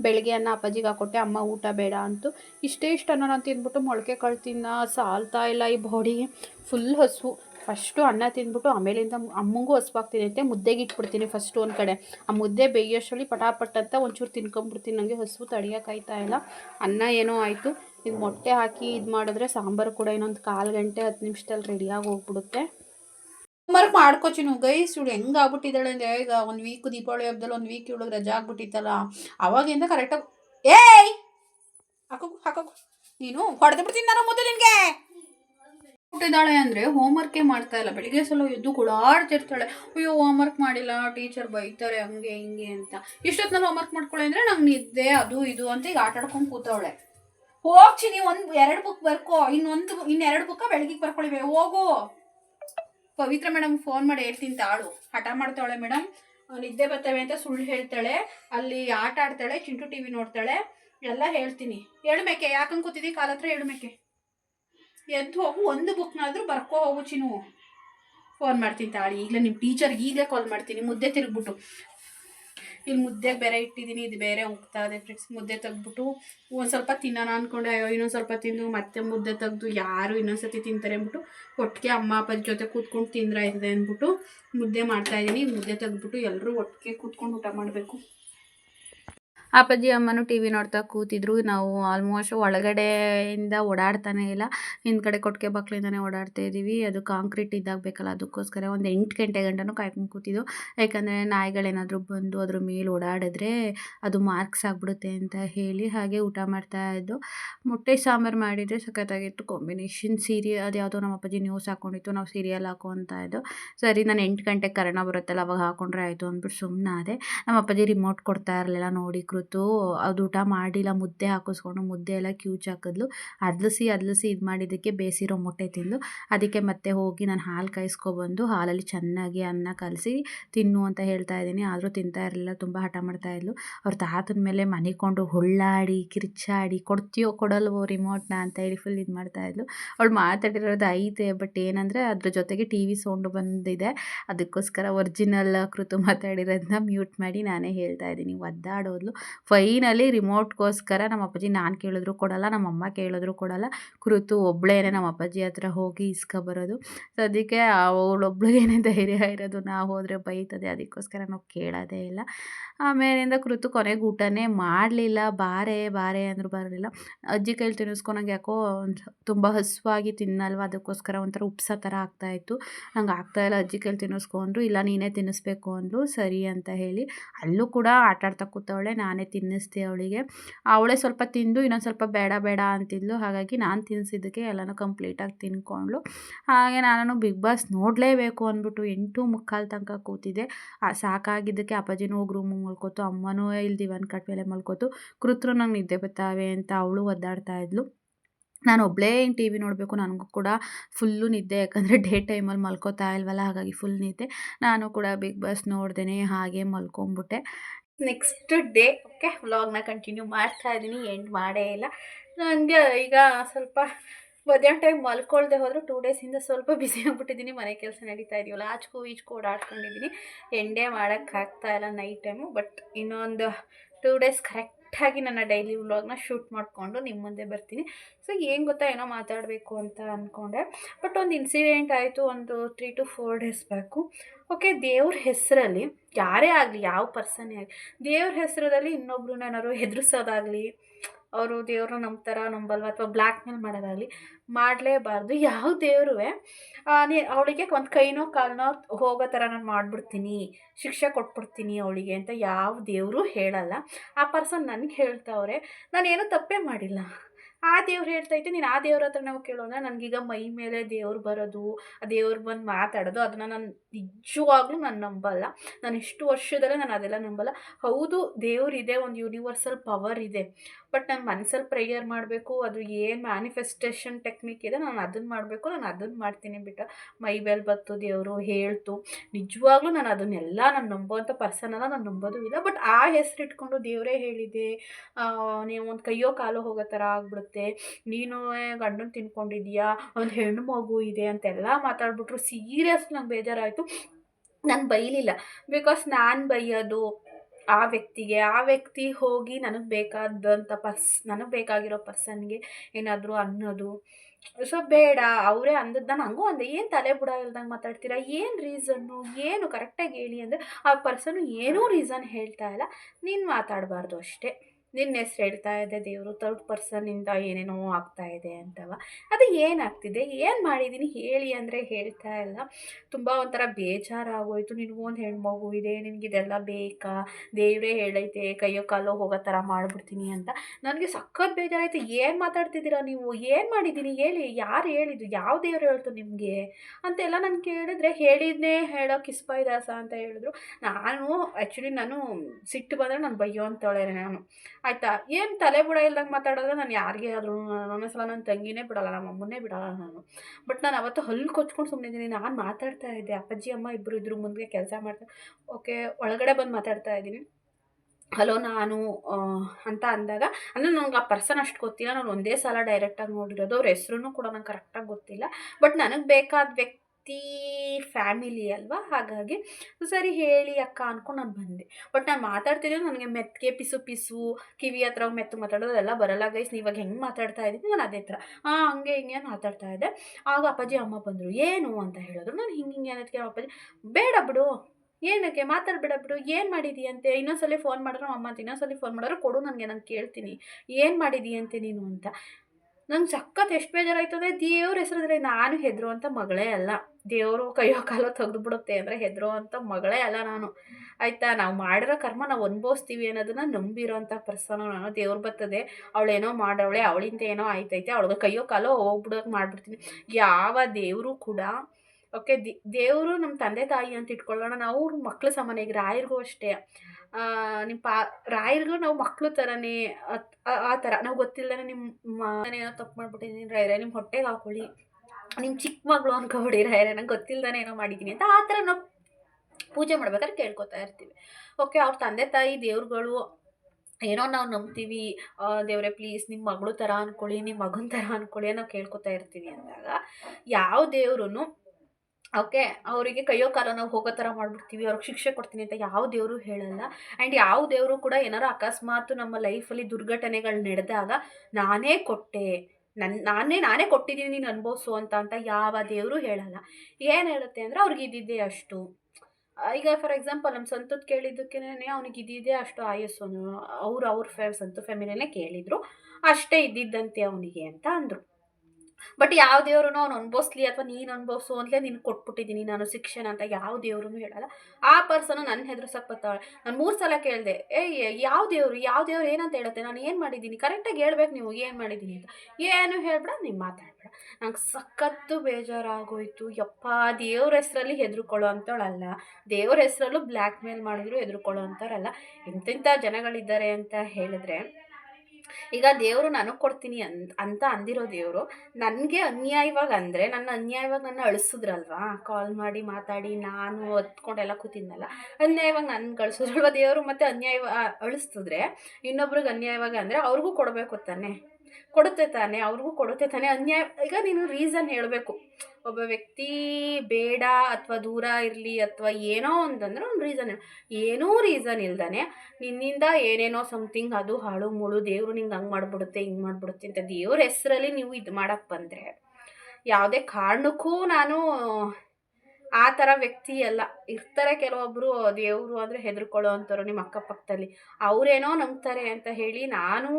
ಬೆಳಗ್ಗೆ ಅನ್ನ ಅಪ್ಪಾಜಿಗೆ ಹಾಕೊಟ್ಟೆ. ಅಮ್ಮ, ಊಟ ಬೇಡ ಅಂತು. ಇಷ್ಟೇಷ್ಟು ಅನ್ನ ನಾನು ತಿಂದ್ಬಿಟ್ಟು ಮೊಳಕೆ ಕಾಳು ತಿನ್ನ ಸಾಲ್ತಾ ಇಲ್ಲ ಈ ಬಾಡಿಗೆ ಫುಲ್ ಹಸು. ಫಸ್ಟು ಅನ್ನ ತಿಂದ್ಬಿಟ್ಟು ಆಮೇಲಿಂದ ಅಮ್ಮಂಗೂ ಹಸುವಾಗ್ತಿದೆ ಅಂತೆ. ಮುದ್ದೆಗೆ ಇಟ್ಬಿಡ್ತೀನಿ ಫಸ್ಟು ಒಂದು ಕಡೆ. ಆ ಮುದ್ದೆ ಬೇಯೋಷ್ಟರಲ್ಲಿ ಪಟಾಪಟ್ ಅಂತ ಒಂಚೂರು ತಿನ್ಕೊಂಬಿಡ್ತೀನಿ. ನನಗೆ ಹಸು ತಡಿಯೋಕ್ಕಾಯ್ತಾ ಇಲ್ಲ. ಅನ್ನ ಏನೋ ಆಯಿತು. ಇದು ಮೊಟ್ಟೆ ಹಾಕಿ ಇದು ಮಾಡಿದ್ರೆ ಸಾಂಬಾರು ಕೂಡ ಇನ್ನೊಂದು ಕಾಲು ಗಂಟೆ, ಹತ್ತು ನಿಮಿಷದಲ್ಲಿ ರೆಡಿಯಾಗಿ ಹೋಗ್ಬಿಡುತ್ತೆ. ಹೋಮ್ವರ್ಕ್ ಮಾಡ್ಕೋಚಿನು ಗೈಸ್, ಇವಳು ಹೆಂಗೆ ಆಗ್ಬಿಟ್ಟಿದ್ದಾಳೆ ಅಂದರೆ, ಈಗ ಒಂದು ವೀಕ್ ದೀಪಾವಳಿ ಹಬ್ಬದಲ್ಲಿ ಒಂದು ವೀಕ್ ಇವಳಿಗೆ ರಜಾ ಆಗ್ಬಿಟ್ಟಿತ್ತಲ್ಲ, ಅವಾಗಿಂದ ಕರೆಕ್ಟಾಗಿ ಏಯ್! ಹಾಕೋ ಹಾಕೋ ನೀನು ಹೊಡೆದು ಬಿಡ್ತೀನಿ ನಾನು ಮುದ್ದು ನಿನಗೆ! ಹುಟ್ಟಿದಾಳೆ ಅಂದರೆ ಹೋಮ್ವರ್ಕೇ ಮಾಡ್ತಾ ಇಲ್ಲ. ಬೆಳಿಗ್ಗೆ ಸಲ ಎದ್ದು ಕುಳಾಡ್ತಿರ್ತಾಳೆ ಅಯ್ಯೋ ಹೋಮ್ವರ್ಕ್ ಮಾಡಿಲ್ಲ ಟೀಚರ್ ಬೈತಾರೆ, ಹಂಗೆ ಹಿಂಗೆ ಅಂತ. ಇಷ್ಟೊತ್ತಿನಲ್ಲಿ ಹೋಮ್ವರ್ಕ್ ಮಾಡ್ಕೊಳ್ಳಿ ಅಂದರೆ ನಂಗೆ ನಿದ್ದೆ, ಅದು ಇದು ಅಂತ ಈಗ ಆಟಾಡ್ಕೊಂಡು ಕೂತವಳೆ. ಹೋಗ್ಚಿ ನೀವು ಒಂದು ಎರಡು ಬುಕ್ ಬರ್ಕೋ. ಇನ್ನೊಂದು ಇನ್ನೆರಡು ಬುಕ್ಕ ಬೆಳಗ್ಗೆ ಬರ್ಕೊಳ್ಳಿವೆ ಹೋಗು. ಪವಿತ್ರ ಮೇಡಮ್ ಫೋನ್ ಮಾಡಿ ಹೇಳ್ತೀನಿ ತಾಳು. ಹಠ ಮಾಡ್ತಾಳೆ ಮೇಡಮ್ ನಿದ್ದೆ ಬರ್ತವೆ ಅಂತ ಸುಳ್ಳು ಹೇಳ್ತಾಳೆ. ಅಲ್ಲಿ ಆಟ ಆಡ್ತಾಳೆ, ಚಿಂಟು ಟಿ ವಿ ನೋಡ್ತಾಳೆ. ಎಲ್ಲ ಹೇಳ್ತೀನಿ. ಹೇಳ್ಮೇಕೆ ಯಾಕಂಗೆ ಕೂತಿದ್ದೀವಿ ಕಾಲ ಹತ್ರ ಹೇಳ್ಮೇಕೆ ಎದ್ದು ಹೋಗು. ಒಂದು ಬುಕ್ನಾದ್ರೂ ಬರ್ಕೋ ಹೋಗು ಚಿನ್ನು. ಫೋನ್ ಮಾಡ್ತೀನಿ ತಾಳಿ. ಈಗಲೇ ನಿಮ್ಮ ಟೀಚರ್ಗೆ ಈಗಲೇ ಕಾಲ್ ಮಾಡ್ತೀನಿ. ಮುದ್ದೆ ತಿರುಗ್ಬಿಟ್ಟು. ಇಲ್ಲಿ ಮುದ್ದೆಗೆ ಬೇರೆ ಇಟ್ಟಿದ್ದೀನಿ, ಇದು ಬೇರೆ ಹೋಗ್ತಾ ಇದೆ ಫ್ರೆಂಡ್ಸ್ ಮುದ್ದೆ ತೆಗ್ದುಬಿಟ್ಟು ಒಂದು ಸ್ವಲ್ಪ ತಿನ್ನೋಣ ಅಂದ್ಕೊಂಡೆ ಅಯ್ಯೋ, ಇನ್ನೊಂದು ಸ್ವಲ್ಪ ತಿಂದು ಮತ್ತೆ ಮುದ್ದೆ ತೆಗೆದು ಯಾರು ಇನ್ನೊಂದು ಸತಿ ತಿಂತಾರೆ ಅಂದ್ಬಿಟ್ಟು ಒಟ್ಟಿಗೆ ಅಮ್ಮ ಅಪ್ಪನ ಜೊತೆ ಕೂತ್ಕೊಂಡು ತಿಂದ್ರೆ ಇದೆ ಅಂದ್ಬಿಟ್ಟು ಮುದ್ದೆ ಮಾಡ್ತಾಯಿದ್ದೀನಿ ಮುದ್ದೆ ತೆಗೆದ್ಬಿಟ್ಟು ಎಲ್ಲರೂ ಒಟ್ಟಿಗೆ ಕೂತ್ಕೊಂಡು ಊಟ ಮಾಡಬೇಕು. ಅಪ್ಪಾಜಿ ಅಮ್ಮನೂ ಟಿ ವಿ ನೋಡ್ತಾ ಕೂತಿದ್ರು. ನಾವು ಆಲ್ಮೋಸ್ಟ್ ಒಳಗಡೆಯಿಂದ ಓಡಾಡ್ತಾನೆ ಇಲ್ಲ. ಹಿಂದ್ಗಡೆ ಕೊಟ್ಟಿಗೆ ಬಾಕ್ಲಿಂದನೇ ಓಡಾಡ್ತಾ ಇದ್ದೀವಿ. ಅದು ಕಾಂಕ್ರೀಟ್ ಇದ್ದಾಗಬೇಕಲ್ಲ ಅದಕ್ಕೋಸ್ಕರ ಒಂದು ಎಂಟು ಗಂಟೆ ಗಂಟನೂ ಕಾಯ್ಕೊಂಡು ಕೂತಿದ್ದು ಯಾಕಂದರೆ ನಾಯಿಗಳೇನಾದರೂ ಬಂದು ಅದ್ರ ಮೇಲೆ ಓಡಾಡಿದ್ರೆ ಅದು ಮಾರ್ಕ್ಸ್ ಆಗಿಬಿಡುತ್ತೆ ಅಂತ ಹೇಳಿ ಹಾಗೆ ಊಟ ಮಾಡ್ತಾ ಇದ್ದು. ಮೊಟ್ಟೆ ಸಾಂಬಾರು ಮಾಡಿದರೆ ಸಖತ್ತಾಗಿತ್ತು. ಕಾಂಬಿನೇಷನ್ ಸೀರಿಯಲ್ ಅದು ಯಾವುದೋ ನಮ್ಮ ಅಪ್ಪಾಜಿ ನ್ಯೂಸ್ ಹಾಕ್ಕೊಂಡಿತ್ತು ನಾವು ಸೀರಿಯಲ್ ಹಾಕುವಂತ ಇದ್ದು ಸರಿ, ನಾನು ಎಂಟು ಗಂಟೆಗೆ ಕರೋನಾ ಬರುತ್ತಲ್ಲ, ಅವಾಗ ಹಾಕೊಂಡ್ರೆ ಆಯಿತು ಅಂದ್ಬಿಟ್ಟು ಸುಮ್ಮನಾದೆ ನಮ್ಮ ಅಪ್ಪಾಜಿ ರಿಮೋಟ್ ಕೊಡ್ತಾ ಇರಲಿಲ್ಲ, ನೋಡಿ ಕೂತು ಅದು ಊಟ ಮಾಡಿಲ್ಲ, ಮುದ್ದೆ ಹಾಕಿಸ್ಕೊಂಡು ಮುದ್ದೆ ಎಲ್ಲ ಕ್ಯೂಚ್ ಹಾಕಿದ್ಲು. ಅದ್ಲಿಸಿ ಅದ್ಲಿಸಿ ಇದು ಮಾಡಿದ್ದಕ್ಕೆ ಬೇಸಿರೋ ಮೊಟ್ಟೆ ತಿಂದು ಅದಕ್ಕೆ ಮತ್ತೆ ಹೋಗಿ ನಾನು ಹಾಲು ಕಾಯಿಸ್ಕೊಬಂದು, ಹಾಲಲ್ಲಿ ಚೆನ್ನಾಗಿ ಅನ್ನ ಕಲಸಿ ತಿನ್ನು ಅಂತ ಹೇಳ್ತಾ ಇದ್ದೀನಿ. ಆದರೂ ತಿಂತಾ ಇರಲಿಲ್ಲ, ತುಂಬ ಹಠ ಮಾಡ್ತಾ ಇದ್ಲು. ಅವ್ರ ತಾತನ ಮೇಲೆ ಮನಿಕೊಂಡು ಹೊಳ್ಳಾಡಿ ಕಿರ್ಚಾಡಿ, ಕೊಡ್ತೀಯೋ ಕೊಡಲ್ವೋ ರಿಮೋಟ್ನ ಅಂತ ಹೇಳಿ ಫುಲ್ ಇದು ಮಾಡ್ತಾ ಇದ್ಲು. ಅವಳು ಮಾತಾಡಿರೋದು ಐತೆ ಬಟ್ ಏನಂದರೆ ಅದ್ರ ಜೊತೆಗೆ ಟಿ ವಿ ಸೌಂಡ್ ಬಂದಿದೆ. ಅದಕ್ಕೋಸ್ಕರ ಒರಿಜಿನಲ್ ಕೃತು ಮಾತಾಡಿರೋದನ್ನ ಮ್ಯೂಟ್ ಮಾಡಿ ನಾನೇ ಹೇಳ್ತಾ ಇದ್ದೀನಿ. ಒದ್ದಾಡೋದ್ಲು. ಫೈನಲಿ ರಿಮೋಟ್ಗೋಸ್ಕರ ನಮ್ಮ ಅಪ್ಪಾಜಿ ನಾನು ಕೇಳಿದ್ರು ಕೊಡಲ್ಲ, ನಮ್ಮ ಅಮ್ಮ ಕೇಳಿದ್ರು ಕೊಡಲ್ಲ. ಕೃತು ಒಬ್ಬಳೇನೆ ನಮ್ಮ ಅಪ್ಪಾಜಿ ಹತ್ರ ಹೋಗಿ ಇಸ್ಕೊಬರೋದು ಸೊ ಅದಕ್ಕೆ ಅವಳೊಬ್ಳಿಗೇನೆ ಧೈರ್ಯ ಇರೋದು, ನಾವು ಹೋದರೆ ಬೈತದೆ, ಅದಕ್ಕೋಸ್ಕರ ನಾವು ಕೇಳೋದೇ ಇಲ್ಲ. ಆಮೇಲಿಂದ ಕೃತು ಕೊನೆಗೆ ಊಟನೇ ಮಾಡಲಿಲ್ಲ, ಬಾರೆ ಬಾರೆ ಅಂದರೂ ಬರಲಿಲ್ಲ. ಅಜ್ಜಿ ಕೈಲಿ ತಿನ್ನಿಸ್ಕೊಳಂಗೆ ಯಾಕೋ ತುಂಬ ಹಸುವಾಗಿ ತಿನ್ನಲ್ವ, ಅದಕ್ಕೋಸ್ಕರ ಒಂಥರ ಉಪ್ಸ ಥರ ಆಗ್ತಾಯಿತ್ತು ನಂಗೆ ಆಗ್ತಾಯಿಲ್ಲ ಅಜ್ಜಿ ಕೈಲಿ ತಿನ್ನಿಸ್ಕೊಂಡ್ರು, ಇಲ್ಲ ನೀನೇ ತಿನ್ನಿಸ್ಬೇಕು ಅಂದರು ಸರಿ ಅಂತ ಹೇಳಿ. ಅಲ್ಲೂ ಕೂಡ ಆಟಾಡ್ತಾ ಕೂತವಳೆ, ನಾನೇ ತಿನ್ನಿಸ್ದೆ ಅವಳಿಗೆ. ಅವಳೇ ಸ್ವಲ್ಪ ತಿಂದು ಇನ್ನೊಂದು ಸ್ವಲ್ಪ ಬೇಡ ಬೇಡ ಅಂತಿದ್ಲು. ಹಾಗಾಗಿ ನಾನು ತಿನ್ನಿಸಿದ್ದಕ್ಕೆ ಎಲ್ಲನೂ ಕಂಪ್ಲೀಟಾಗಿ ತಿನ್ಕೊಂಡ್ಳು. ಹಾಗೆ ನಾನು ಬಿಗ್ ಬಾಸ್ ನೋಡಲೇಬೇಕು ಅಂದ್ಬಿಟ್ಟು ಎಂಟು ಮುಕ್ಕಾಲು ತನಕ ಕೂತಿದ್ದೆ. ಸಾಕಾಗಿದ್ದಕ್ಕೆ ಅಪ್ಪಾಜಿನೂ ಹೋಗಿ ರೂಮು ಮಲ್ಕೋತು, ಅಮ್ಮನೂ ಇಲ್ಲಿ ದಿವಾನ್ ಕಟ್ ಮೇಲೆ ಮಲ್ಕೋತು, ಕೃತ್ರು ನಂಗೆ ನಿದ್ದೆ ಬರ್ತಾವೆ ಅಂತ ಅವಳು ಒದ್ದಾಡ್ತಾ ಇದ್ಲು. ನಾನು ಒಬ್ಬಳೇ ಏನು ಟಿ ವಿ ನೋಡಬೇಕು, ನನಗೂ ಕೂಡ ಫುಲ್ಲು ನಿದ್ದೆ. ಯಾಕಂದರೆ ಡೇ ಟೈಮಲ್ಲಿ ಮಲ್ಕೋತಾ ಇಲ್ವಲ್ಲ, ಹಾಗಾಗಿ ಫುಲ್ ನಿದ್ದೆ. ನಾನು ಕೂಡ ಬಿಗ್ ಬಾಸ್ ನೋಡ್ದೇ ಹಾಗೆ ಮಲ್ಕೊಂಬಿಟ್ಟೆ. ನೆಕ್ಸ್ಟ್ ಡೇ ಓಕೆ ವ್ಲಾಗ್ನ ಕಂಟಿನ್ಯೂ ಮಾಡ್ತಾ ಇದ್ದೀನಿ ಎಂಡ್ ಮಾಡೇ ಇಲ್ಲ. ನನಗೆ ಈಗ ಸ್ವಲ್ಪ ಮಧ್ಯಾಹ್ನ ಟೈಮ್ ಮಲ್ಕೊಳ್ದೆ ಹೋದರೂ ಟೂ ಡೇಸಿಂದ ಸ್ವಲ್ಪ ಬ್ಯುಸಿ ಆಗಿಬಿಟ್ಟಿದ್ದೀನಿ, ಮನೆ ಕೆಲಸ ನಡೀತಾ ಇದೆಯಲ್ಲ ಆಚೆಗೂ ಈಚೆಗೂ ಓಡಾಡ್ಕೊಂಡಿದ್ದೀನಿ ಎಂಡೇ ಮಾಡೋಕ್ಕಾಗ್ತಾ ಇಲ್ಲ ನೈಟ್ ಟೈಮು ಬಟ್ ಇನ್ನೊಂದು ಟೂ ಡೇಸ್ ಕರೆಕ್ಟಾಗಿ ನನ್ನ ಡೈಲಿ ವ್ಲಾಗ್ನ ಶೂಟ್ ಮಾಡಿಕೊಂಡು ನಿಮ್ಮ ಮುಂದೆ ಬರ್ತೀನಿ. ಸೊ ಏನು ಗೊತ್ತಾ, ಏನೋ ಮಾತಾಡಬೇಕು ಅಂತ ಅಂದ್ಕೊಂಡೆ ಬಟ್ ಒಂದು ಇನ್ಸಿಡೆಂಟ್ ಆಯಿತು, ಒಂದು three to four days back okay, ದೇವ್ರ ಹೆಸರಲ್ಲಿ ಯಾರೇ ಆಗಲಿ, ಯಾವ ಪರ್ಸನ್ನೇ ಆಗಲಿ, ದೇವ್ರ ಹೆಸರಲ್ಲಿ ಇನ್ನೊಬ್ರನ್ನ ಏನಾದ್ರು ಹೆದರ್ಸೋದಾಗಲಿ, ಅವರು ದೇವ್ರನ್ನ ನಂಬ್ತಾರ, ನಂಬಲ್ವ ಅಥವಾ ಬ್ಲ್ಯಾಕ್ ಮೇಲ್ ಮಾಡೋದಾಗಲಿ ಮಾಡಲೇಬಾರ್ದು. ಯಾವ ದೇವ್ರೂ ನೀ ಅವಳಿಗೆ ಒಂದು ಕೈನೋ, ಕಾಲನೋ ಹೋಗೋ ಥರ ನಾನು ಮಾಡಿಬಿಡ್ತೀನಿ, ಶಿಕ್ಷೆ ಕೊಟ್ಬಿಡ್ತೀನಿ ಅವಳಿಗೆ ಅಂತ ಯಾವ ದೇವರು ಹೇಳಲ್ಲ. ಆ ಪರ್ಸನ್ ನನಗೆ ಹೇಳ್ತಾವ್ರೆ, ನಾನೇನು ತಪ್ಪೇ ಮಾಡಿಲ್ಲ. ಆ ದೇವ್ರು ಹೇಳ್ತೈತೆ ನೀನು ಆ ದೇವ್ರ ಹತ್ರ ನಾವು ಕೇಳೋಣ, ನನಗೀಗ ಮೈ ಮೇಲೆ ದೇವ್ರು ಬರೋದು, ಆ ದೇವ್ರು ಬಂದು ಮಾತಾಡೋದು, ಅದನ್ನ ನಾನು ನಿಜವಾಗ್ಲೂ ನಾನು ನಂಬಲ್ಲ. ನಾನು ಇಷ್ಟು ವರ್ಷದಲ್ಲೇ ನಾನು ಅದೆಲ್ಲ ನಂಬಲ್ಲ. ಹೌದು, ದೇವರಿದೆ, ಒಂದು ಯೂನಿವರ್ಸಲ್ ಪವರ್ ಇದೆ. ಬಟ್ ನಾನು ಮನಸ್ಸಲ್ಲಿ ಪ್ರೇಯರ್ ಮಾಡಬೇಕು, ಅದು ಏನು ಮ್ಯಾನಿಫೆಸ್ಟೇಷನ್ ಟೆಕ್ನಿಕ್ ಇದೆ, ನಾನು ಅದನ್ನು ಮಾಡಬೇಕು, ನಾನು ಅದನ್ನು ಮಾಡ್ತೀನಿ ಬಿಟ್ಟ ಮೈ ಬತ್ತು, ದೇವರು ಹೇಳ್ತು. ನಿಜವಾಗ್ಲೂ ನಾನು ಅದನ್ನೆಲ್ಲ ನಾನು ನಂಬೋವಂಥ ಪರ್ಸನಲ್ಲ ನಾನು ನಂಬೋದು ಇಲ್ಲ. ಬಟ್ ಆ ಹೆಸರು ಇಟ್ಕೊಂಡು ದೇವರೇ ಹೇಳಿದೆ ನೀವು ಒಂದು ಕೈಯೋ ಕಾಲು ಹೋಗೋ ಥರ ಆಗ್ಬಿಡುತ್ತೆ. ನೀನು ಗಂಡನ ತಿನ್ಕೊಂಡಿದ್ಯಾ? ಒಂದು ಹೆಣ್ಣು ಮಗು ಇದೆ ಅಂತೆಲ್ಲ ಮಾತಾಡ್ಬಿಟ್ರು. ಸೀರಿಯಸ್ ನಂಗೆ ಬೇಜಾರಾಯಿತು. ನಾನು ಬೈಲಿಲ್ಲ. ಬಿಕಾಸ್ ನಾನು ಬೈಯೋದು ಆ ವ್ಯಕ್ತಿಗೆ, ಆ ವ್ಯಕ್ತಿ ಹೋಗಿ ನನಗೆ ಬೇಕಾದಂಥ ಪರ್ಸ್, ನನಗೆ ಬೇಕಾಗಿರೋ ಪರ್ಸನ್ಗೆ ಏನಾದರೂ ಅನ್ನೋದು. ಸೊ ಬೇಡ, ಅವರೇ ಅಂದದ್ದು ನಾನು ಹಂಗೂ ಅಂದೆ, ಏನು ತಲೆ ಬುಡ ಇಲ್ದಂಗೆ ಮಾತಾಡ್ತೀರಾ? ಏನು ರೀಸನ್ನು ಏನು ಕರೆಕ್ಟಾಗಿ ಹೇಳಿ? ಅಂದರೆ ಆ ಪರ್ಸನ್ನು ಏನೂ ರೀಸನ್ ಹೇಳ್ತಾ ಇಲ್ಲ. ನೀನು ಮಾತಾಡಬಾರ್ದು ಅಷ್ಟೇ. ನಿನ್ನ ಹೆಸ್ರು ಹೇಳ್ತಾ ಇದೆ, ದೇವರು ತರ್ಡ್ ಪರ್ಸನ್ನಿಂದ ಏನೇನೋ ಆಗ್ತಾ ಇದೆ ಅಂತವ. ಅದು ಏನಾಗ್ತಿದೆ? ಏನು ಮಾಡಿದ್ದೀನಿ ಹೇಳಿ ಅಂದರೆ ಹೇಳ್ತಾ ಇಲ್ಲ. ತುಂಬ ಒಂಥರ ಬೇಜಾರಾಗೋಯಿತು. ನಿನಗೂ ಒಂದು ಹೆಣ್ಮಗು ಇದೆ, ನಿನಗೆ ಇದೆಲ್ಲ ಬೇಕಾ? ದೇವರೇ ಹೇಳೈತೆ, ಕೈಯೋ ಕಾಲೋ ಹೋಗೋ ಥರ ಮಾಡಿಬಿಡ್ತೀನಿ ಅಂತ. ನನಗೆ ಸಖತ್ ಬೇಜಾರಾಯಿತು. ಏನು ಮಾತಾಡ್ತಿದ್ದೀರಾ ನೀವು? ಏನು ಮಾಡಿದ್ದೀನಿ ಹೇಳಿ? ಯಾರು ಹೇಳಿದ್ದು? ಯಾವ ದೇವ್ರು ಹೇಳ್ತು ನಿಮಗೆ? ಅಂತೆಲ್ಲ ನಾನು ಕೇಳಿದ್ರೆ ಹೇಳಿದ್ನೇ ಹೇಳೋ ಕಿಸ್ಪಾಯಿದಾಸ ಅಂತ ಹೇಳಿದ್ರು. ನಾನು ಆ್ಯಕ್ಚುಲಿ ನಾನು ಸಿಟ್ಟು ಬಂದರೆ ನಾನು ಬೈಯೋ ಅಂತೇಳೆ ನಾನು. ಆಯಿತಾ? ಏನು ತಲೆ ಬುಡ ಇಲ್ದಂಗೆ ಮಾತಾಡಿದ್ರೆ ನಾನು ಯಾರಿಗೆ ಆದರೂ ಒಂದೊಂದ್ಸಲ ನನ್ನ ತಂಗಿನೇ ಬಿಡಲ್ಲ, ನಮ್ಮ ಅಮ್ಮನ್ನೇ ಬಿಡಲ್ಲ ನಾನು. ಬಟ್ ನಾನು ಅವತ್ತು ಹಲ್ಲು ಕೊಚ್ಕೊಂಡು ಸುಮ್ಮನೆ ಇದ್ದೀನಿ ನಾನು ಮಾತಾಡ್ತಾ ಇದ್ದೆ. ಅಪ್ಪಾಜಿ, ಅಮ್ಮ ಇಬ್ಬರು ಇದ್ರ ಮುಂದೆ ಕೆಲಸ ಮಾಡ್ತಾ, ಓಕೆ, ಒಳಗಡೆ ಬಂದು ಮಾತಾಡ್ತಾ ಇದ್ದೀನಿ. ಹಲೋ, ನಾನು ಅಂತ ಅಂದಾಗ, ಅಂದರೆ ನನಗೆ ಆ ಪರ್ಸನ್ ಅಷ್ಟು ಗೊತ್ತಿಲ್ಲ. ನಾನು ಒಂದೇ ಸಲ ಡೈರೆಕ್ಟಾಗಿ ನೋಡಿರೋದು. ಅವ್ರ ಹೆಸ್ರು ಕೂಡ ನಂಗೆ ಕರೆಕ್ಟಾಗಿ ಗೊತ್ತಿಲ್ಲ. ಬಟ್ ನನಗೆ ಬೇಕಾದ ವ್ಯಕ್ತಿ ಫ್ಯಾಮಿಲಿ ಅಲ್ವಾ? ಹಾಗಾಗಿ ಸರಿ ಹೇಳಿ ಅಕ್ಕ ಅಂದ್ಕೊಂಡು ನಾನು ಬಂದೆ. ಬಟ್ ನಾನು ಮಾತಾಡ್ತಿದ್ದೀನಿ ನನಗೆ ಮೆತ್ತಗೆ ಪಿಸು ಪಿಸು, ಕಿವಿ ಹತ್ರ ಮೆತ್ತು ಮಾತಾಡೋದೆಲ್ಲ ಬರಲ್ಲ ಗೈಸ್ ಇವಾಗ ಹೆಂಗೆ ಮಾತಾಡ್ತಾ ಇದ್ದೀನಿ ನಾನು ಅದೇ ಥರ. ಹಾಂ ಹಂಗೆ ಹಿಂಗೆ ಮಾತಾಡ್ತಾ ಇದ್ದೆ. ಆಗ ಅಪ್ಪಾಜಿ, ಅಮ್ಮ ಬಂದರು, ಏನು? ಅಂತ ಹೇಳಿದ್ರು. ನಾನು ಹಿಂಗೆ ಹಿಂಗೆ ಅನ್ನೋದಕ್ಕೆ ಅಪ್ಪಾಜಿ, ಬೇಡ ಬಿಡು, ಏನಕ್ಕೆ ಮಾತಾಡ್ಬೇಡ ಬಿಡು, ಏನು ಮಾಡಿದೀಯಂತೆ ಇನ್ನೊಂದ್ಸಲ ಫೋನ್ ಮಾಡಿದ್ರು, ಅಮ್ಮ ಅಂತ ಇನ್ನೊಂದ್ಸಲಿ ಫೋನ್ ಮಾಡಿದ್ರು, ಕೊಡು ನನಗೆ, ನಾನು ಕೇಳ್ತೀನಿ. ಏನು ಮಾಡಿದೀಯಂತೆ ನೀನು? ಅಂತ. ನಂಗೆ ಸಖತ್ ಎಷ್ಟು ಬೇಜಾರಾಯ್ತದೆ ದೇವ್ರ ಹೆಸರಿದ್ರೆ ನಾನು ಹೆದ್ರು ಅಂತ ಮಗಳೇ ಅಲ್ಲ. ದೇವರು ಕೈಯೋ ಕಾಲೋ ತೆಗೆದು ಬಿಡುತ್ತೆ ಅಂದರೆ ಹೆದರೋ ಅಂತ ಮಗಳೇ ಅಲ್ಲ ನಾನು. ಆಯಿತಾ? ನಾವು ಮಾಡಿರೋ ಕರ್ಮ ನಾವು ಅನುಭವಿಸ್ತೀವಿ ಅನ್ನೋದನ್ನ ನಂಬಿರೋಂಥ ಪರ್ಸನು ನಾನು. ದೇವ್ರು ಬರ್ತದೆ, ಅವಳೇನೋ ಮಾಡವಳೆ, ಅವಳಿಂದ ಏನೋ ಆಯ್ತೈತೆ, ಅವಳಿಗೆ ಕೈಯೋ ಕಾಲೋ ಹೋಗ್ಬಿಡೋಕೆ ಮಾಡಿಬಿಡ್ತೀನಿ. ಯಾವ ದೇವರು ಕೂಡ ಓಕೆ, ದಿ, ದೇವರು ನಮ್ಮ ತಂದೆ ತಾಯಿ ಅಂತ ಇಟ್ಕೊಳ್ಳೋಣ, ನಾವು ಮಕ್ಕಳು ಸಮಾನ ಈಗ ರಾಯರಿಗೂ ಅಷ್ಟೇ. ನಿಮ್ಮ ಪಾ, ರಾಯರಿಗೂ ನಾವು ಮಕ್ಕಳು ಥರನೇ ಆ- ಥರ ನಾವು ಗೊತ್ತಿಲ್ಲದೇ ನಿಮ್ಮ ಏನೋ ತಪ್ಪು ಮಾಡ್ಬಿಟ್ಟಿದ್ದೀನಿ ರಾಯರೇ ನಿಮ್ಮ ಹೊಟ್ಟೆಗೆ ಹಾಕೊಳ್ಳಿ. ನಿಮ್ಮ ಚಿಕ್ಕ ಮಗಳು ಅನ್ಕೊಬಿಡಿ ರಾಯರೇ, ನಂಗೆ ಗೊತ್ತಿಲ್ಲದೇ ಏನೋ ಮಾಡಿದ್ದೀನಿ ಅಂತ ಆ ಥರ ನಾವು ಪೂಜೆ ಮಾಡ್ಬೇಕಾದ್ರೆ ಕೇಳ್ಕೊತಾ ಇರ್ತೀವಿ. ಓಕೆ, ಅವ್ರ ತಂದೆ ತಾಯಿ, ದೇವ್ರುಗಳು, ಏನೋ ನಾವು ನಂಬ್ತೀವಿ ದೇವರೇ ಪ್ಲೀಸ್ ನಿಮ್ಮ ಮಗಳು ಥರ ಅಂದ್ಕೊಳ್ಳಿ ನಿಮ್ಮ ಮಗನ ಥರ ಅಂದ್ಕೊಳ್ಳಿ ನಾವು ಕೇಳ್ಕೊತಾ ಇರ್ತೀವಿ ಅಂದಾಗ, ಯಾವ ದೇವ್ರೂ ಓಕೆ ಅವರಿಗೆ ಕೈಯೋ ಕಾಲೋ ನಾವು ಹೋಗೋ ಥರ ಮಾಡಿಬಿಡ್ತೀವಿ, ಅವ್ರಿಗೆ ಶಿಕ್ಷೆ ಕೊಡ್ತೀನಿ ಅಂತ ಯಾವ ದೇವರು ಹೇಳಲ್ಲ. ಆ್ಯಂಡ್ ಯಾವ ದೇವರು ಕೂಡ ಏನಾರು ಅಕಸ್ಮಾತ್ ನಮ್ಮ ಲೈಫಲ್ಲಿ ದುರ್ಘಟನೆಗಳು ನಡೆದಾಗ ನಾನೇ ಕೊಟ್ಟೆ ನನ್ನ ನಾನೇ ನಾನೇ ಕೊಟ್ಟಿದ್ದೀನಿ ನೀನು ಅನುಭವಿಸು ಅಂತ ಅಂತ ಯಾವ ದೇವರು ಹೇಳಲ್ಲ. ಏನು ಹೇಳುತ್ತೆ ಅಂದರೆ ಅವ್ರಿಗೆ ಇದ್ದಿದ್ದೆ ಅಷ್ಟು. ಈಗ ಫಾರ್ ಎಕ್ಸಾಂಪಲ್ ನಮ್ಮ ಸಂತದ್ ಕೇಳಿದ್ದಕ್ಕೇನೆ ಅವ್ನಿಗೆ ಇದ್ದಿದ್ದೆ ಅಷ್ಟು ಆಯಸ್ಸು ಅವ್ರು, ಅವ್ರ ಫ್ಯಾ ಸಂತು ಫ್ಯಾಮಿಲಿನೇ ಕೇಳಿದರು, ಅಷ್ಟೇ ಇದ್ದಿದ್ದಂತೆ ಅವನಿಗೆ ಅಂತ ಅಂದರು. ಬಟ್ ಯಾವ ದೇವ್ರೂ ಅವ್ನು ಅನ್ಭವಿಸ್ಲಿ ಅಥವಾ ನೀನು ಅನುಭವಿಸು ಅಂತಲೇ ನೀನು ಕೊಟ್ಬಿಟ್ಟಿದ್ದೀನಿ ನಾನು ಶಿಕ್ಷಣ ಅಂತ ಯಾವ ದೇವ್ರೂ ಹೇಳಲ್ಲ. ಆ ಪರ್ಸನು ನನ್ನ ಹೆದರ್ಸಕ್ಕೆ ಬರ್ತಾಳೆ ನಾನು ಮೂರು ಸಲ ಕೇಳಿದೆ, ಏಯ್, ಯಾವ ದೇವರು? ಯಾವ ದೇವ್ರು ಏನಂತ ಹೇಳುತ್ತೆ? ನಾನು ಏನು ಮಾಡಿದ್ದೀನಿ? ಕರೆಕ್ಟಾಗಿ ಹೇಳ್ಬೇಕು ನೀವು, ಏನು ಮಾಡಿದ್ದೀನಿ ಅಂತ. ಏನು ಹೇಳ್ಬೇಡ ನೀವು ಮಾತಾಡ್ಬೇಡ. ನಂಗೆ ಸಖತ್ತು ಬೇಜಾರಾಗೋಯ್ತು. ಯಪ್ಪ, ದೇವ್ರ ಹೆಸರಲ್ಲಿ ಹೆದರ್ಕೊಳ್ಳೋ ಅಂಥವಳಲ್ಲ. ದೇವ್ರ ಹೆಸರಲ್ಲೂ ಬ್ಲ್ಯಾಕ್ ಮೇಲ್ ಮಾಡಿದ್ರು ಹೆದರ್ಕೊಳ್ಳೋ ಅಂಥವ್ರಲ್ಲ. ಎಂತೆಂಥ ಜನಗಳಿದ್ದಾರೆ ಅಂತ ಹೇಳಿದ್ರೆ ಈಗ ದೇವರು ನನಗೆ ಕೊಡ್ತೀನಿ ಅಂತ ಅಂತ ಅಂದಿರೋ ದೇವರು ನನಗೆ ಅನ್ಯಾಯವಾಗಿ ಅಂದರೆ ನನ್ನ ಅನ್ಯಾಯವಾಗಿ ನನ್ನ ಅಳಿಸಿದ್ರಲ್ವಾ? ಕಾಲ್ ಮಾಡಿ ಮಾತಾಡಿ ನಾನು ಹೊತ್ಕೊಂಡೆಲ್ಲ ಕೂತಿದ್ನಲ್ಲ, ಅನ್ಯಾಯವಾಗಿ ನನ್ನ ಕಳಿಸಿದ್ರಲ್ವ ದೇವರು ಮತ್ತೆ ಅನ್ಯಾಯ ಅಳಿಸ್ತಿದ್ರೆ ಇನ್ನೊಬ್ರಿಗೆ ಅನ್ಯಾಯವಾಗಿ ಅಂದರೆ ಅವ್ರಿಗೂ ಕೊಡಬೇಕು ತಾನೆ. ಕೊಡುತ್ತೆ ತಾನೆ, ಅವ್ರಿಗೂ ಕೊಡುತ್ತೆ ತಾನೆ. ಅನ್ಯಾಯ ಈಗ ನೀನು ರೀಸನ್ ಹೇಳಬೇಕು. ಒಬ್ಬ ವ್ಯಕ್ತಿ ಬೇಡ ಅಥವಾ ದೂರ ಇರಲಿ ಅಥವಾ ಏನೋ ಒಂದಂದ್ರೆ ಒಂದು ರೀಸನ್ ಏನೂ ರೀಸನ್ ಇಲ್ದಾನೆ ನಿನ್ನಿಂದ ಏನೇನೋ ಸಮಥಿಂಗ್ ಅದು ಹಾಳು ಮುಳು ದೇವರು ನಿಂಗೆ ಹಂಗೆ ಮಾಡಿಬಿಡುತ್ತೆ, ಹಿಂಗೆ ಮಾಡಿಬಿಡುತ್ತೆ ಅಂತ ದೇವ್ರ ಹೆಸರಲ್ಲಿ ನೀವು ಇದು ಮಾಡಕ್ಕೆ ಬಂದರೆ ಯಾವುದೇ ಕಾರಣಕ್ಕೂ ನಾನು ಆ ಥರ ವ್ಯಕ್ತಿ ಅಲ್ಲ. ಇರ್ತಾರೆ ಕೆಲವೊಬ್ಬರು ದೇವರು ಅಂದರೆ ಹೆದರ್ಕೊಳ್ಳೋ ಅಂಥವ್ರು ನಿಮ್ಮ ಅಕ್ಕಪಕ್ಕದಲ್ಲಿ. ಅವರೇನೋ ನಂಬ್ತಾರೆ ಅಂತ ಹೇಳಿ ನಾನು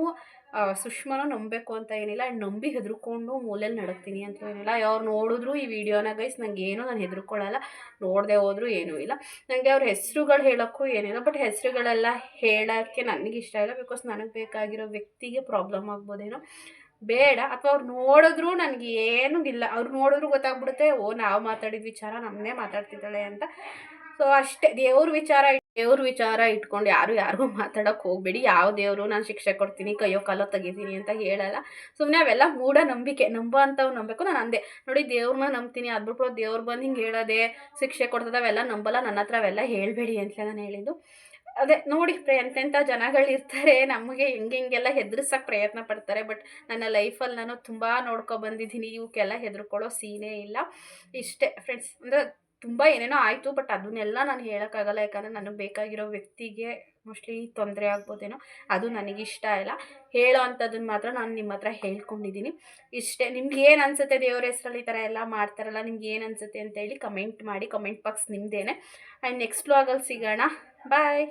ಸುಷ್ಮಾನು ನಂಬಬೇಕು ಅಂತ ಏನಿಲ್ಲ ಆ್ಯಂಡ್ ನಂಬಿ ಹೆದರ್ಕೊಂಡು ಮೂಲೆಯಲ್ಲಿ ನಡಕ್ತೀನಿ ಅಂತ ಏನಿಲ್ಲ. ಅವ್ರು ನೋಡಿದ್ರು ಈ ವಿಡಿಯೋನ ಗೈಸ್ ನಂಗೆ ಏನು ನಾನು ಹೆದರ್ಕೊಳ್ಳಲ್ಲ ನೋಡದೆ ಹೋದರೂ ಏನೂ ಇಲ್ಲ. ನನಗೆ ಅವ್ರ ಹೆಸರುಗಳು ಹೇಳೋಕ್ಕೂ ಏನಿಲ್ಲ, ಬಟ್ ಹೆಸರುಗಳೆಲ್ಲ ಹೇಳೋಕ್ಕೆ ನನಗೆ ಇಷ್ಟ ಇಲ್ಲ ಬಿಕಾಸ್ ನನಗೆ ಬೇಕಾಗಿರೋ ವ್ಯಕ್ತಿಗೆ ಪ್ರಾಬ್ಲಮ್ ಆಗ್ಬೋದೇನೋ. ಬೇಡ, ಅಥವಾ ಅವ್ರು ನೋಡಿದ್ರು ನನಗೆ ಏನೂ ಇಲ್ಲ. ಅವ್ರು ನೋಡಿದ್ರು ಗೊತ್ತಾಗ್ಬಿಡುತ್ತೆ, ಓ, ನಾವು ಮಾತಾಡಿದ ವಿಚಾರ ನಮ್ಮನ್ನೇ ಮಾತಾಡ್ತಿದ್ದಾಳೆ ಅಂತ. ಸೊ ಅಷ್ಟೇ, ದೇವ್ರ ವಿಚಾರ ದೇವ್ರ ವಿಚಾರ ಇಟ್ಕೊಂಡು ಯಾರು ಯಾರಿಗೂ ಮಾತಾಡೋಕೆ ಹೋಗಬೇಡಿ. ಯಾವ ದೇವರು ನಾನು ಶಿಕ್ಷೆ ಕೊಡ್ತೀನಿ, ಕೈಯೋ ಕಾಲೋ ತೆಗಿತೀನಿ ಅಂತ ಹೇಳಲ್ಲ. ಸುಮ್ಮನೆ ಅವೆಲ್ಲ ಮೂಢನಂಬಿಕೆ ನಂಬೋ ಅಂಥವು ನಂಬಬೇಕು. ನಾನು ಅಂದೆ, ನೋಡಿ ದೇವ್ರನ್ನ ನಂಬ್ತೀನಿ ಅದ್ಬಿಟ್ಟು ದೇವ್ರು ಬಂದು ಹಿಂಗೆ ಹೇಳೋದೆ, ಶಿಕ್ಷೆ ಕೊಡ್ತದೆ, ಅವೆಲ್ಲ ನಂಬಲ್ಲ ನನ್ನ ಹತ್ರ ಅವೆಲ್ಲ ಹೇಳಬೇಡಿ ಅಂತ ನಾನು ಹೇಳಿದ್ದು. ಅದೇ ನೋಡಿ ಎಂತೆಂಥ ಜನಗಳಿರ್ತಾರೆ ನಮಗೆ ಹೆಂಗೆ ಹಿಂಗೆಲ್ಲ ಹೆದರ್ಸಕ್ಕೆ ಪ್ರಯತ್ನ ಪಡ್ತಾರೆ. ಬಟ್ ನನ್ನ ಲೈಫಲ್ಲಿ ನಾನು ತುಂಬ ನೋಡ್ಕೊ ಬಂದಿದ್ದೀನಿ. ಇವಕ್ಕೆಲ್ಲ ಹೆದರ್ಕೊಳ್ಳೋ ಸೀನೇ ಇಲ್ಲ. ಇಷ್ಟೇ, ಫ್ರೆಂಡ್ಸ್. ಅಂದರೆ ತುಂಬ ಏನೇನೋ ಆಯಿತು ಬಟ್ ಅದನ್ನೆಲ್ಲ ನಾನು ಹೇಳೋಕ್ಕಾಗಲ್ಲ. ಯಾಕಂದರೆ ನನಗೆ ಬೇಕಾಗಿರೋ ವ್ಯಕ್ತಿಗೆ ಮೋಸ್ಟ್ಲಿ ತೊಂದರೆ ಆಗ್ಬೋದೇನೋ, ಅದು ನನಗಿಷ್ಟ ಇಲ್ಲ. ಹೇಳೋ ಅಂಥದ್ದನ್ನು ಮಾತ್ರ ನಾನು ನಿಮ್ಮ ಹತ್ರ ಹೇಳ್ಕೊಂಡಿದ್ದೀನಿ ಇಷ್ಟೇ, ನಿಮ್ಗೆ ಏನು ಅನಿಸುತ್ತೆ ದೇವ್ರ ಹೆಸರಲ್ಲಿ ಈ ಥರ ಎಲ್ಲ ಮಾಡ್ತಾರಲ್ಲ, ನಿಮ್ಗೆ ಏನು ಅನಿಸುತ್ತೆ ಅಂತೇಳಿ ಕಮೆಂಟ್ ಮಾಡಿ ಕಮೆಂಟ್ ಬಾಕ್ಸ್ ನಿಮ್ಮದೇನೆ ಆ್ಯಂಡ್ ನೆಕ್ಸ್ಟ್ ವ್ಲಾಗಲ್ಲಿ ಸಿಗೋಣ. ಬಾಯ್